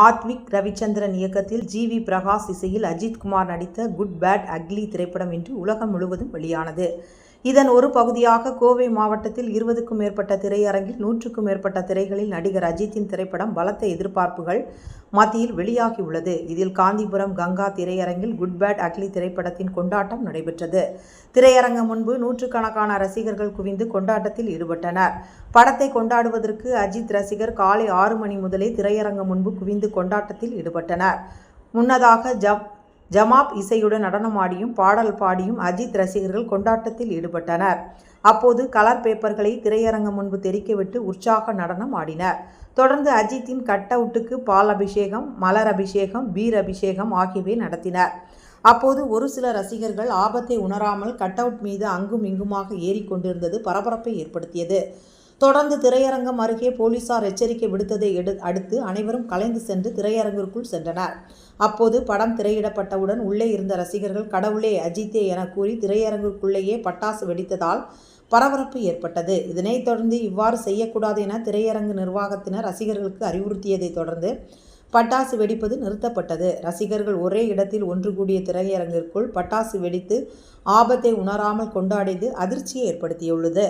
ஆத்விக் ரவிச்சந்திரன் இயக்கத்தில் G we Prakash இசையில் அஜித் குமார் நடித்த குட் பேட் அக்லி திரைப்படம் இன்று உலகம் முழுவதும் வெளியானது. இதன் ஒரு பகுதியாக கோவை மாவட்டத்தில் இருபதுக்கும் மேற்பட்ட திரையரங்கில் நூற்றுக்கும் மேற்பட்ட திரைகளில் நடிகர் அஜித்தின் திரைப்படம் பலத்த எதிர்பார்ப்புகள் மத்தியில் வெளியாகியுள்ளது. இதில் காந்திபுரம் கங்கா திரையரங்கில் குட் பேட் அக்லி திரைப்படத்தின் கொண்டாட்டம் நடைபெற்றது. திரையரங்கம் முன்பு நூற்றுக்கணக்கான ரசிகர்கள் குவிந்து கொண்டாட்டத்தில் ஈடுபட்டனர். படத்தை கொண்டாடுவதற்கு அஜித் ரசிகர் காலை ஆறு மணி முதலே திரையரங்கம் முன்பு குவிந்து கொண்டாட்டத்தில் ஈடுபட்டனர். முன்னதாக ஜப் ஜமாப் இசையுடன் நடனமாடியும் பாடல் பாடியும் அஜித் ரசிகர்கள் கொண்டாட்டத்தில் ஈடுபட்டனர். அப்போது கலர் பேப்பர்களை திரையரங்கம் முன்பு தெரிக்கவிட்டு உற்சாக நடனம் ஆடினர். தொடர்ந்து அஜித்தின் கட் அவுட்டுக்கு பால் அபிஷேகம் மலர் அபிஷேகம் பீர் அபிஷேகம் ஆகியவை நடத்தினர். அப்போது ஒரு சில ரசிகர்கள் ஆபத்தை உணராமல் கட் அவுட் மீது அங்கும் இங்குமாக ஏறிக்கொண்டிருந்தது பரபரப்பை ஏற்படுத்தியது. தொடர்ந்து திரையரங்கம் அருகே போலீசார் எச்சரிக்கை விடுத்ததை எடு அடுத்து அனைவரும் கலைந்து சென்று திரையரங்கிற்குள் சென்றனர். அப்போது படம் திரையிடப்பட்டவுடன் உள்ளே இருந்த ரசிகர்கள் கடவுளே அஜித்தே என கூறி திரையரங்கிற்குள்ளேயே பட்டாசு வெடித்ததால் பரபரப்பு ஏற்பட்டது. இதனைத் தொடர்ந்து இவ்வாறு செய்யக்கூடாது என திரையரங்கு நிர்வாகத்தினர் ரசிகர்களுக்கு அறிவுறுத்தியதைத் தொடர்ந்து பட்டாசு வெடிப்பது நிறுத்தப்பட்டது. ரசிகர்கள் ஒரே இடத்தில் ஒன்று கூடிய திரையரங்கிற்குள் பட்டாசு வெடித்து ஆபத்தை உணராமல் கொண்டாடியது அதிர்ச்சியை ஏற்படுத்தியுள்ளது.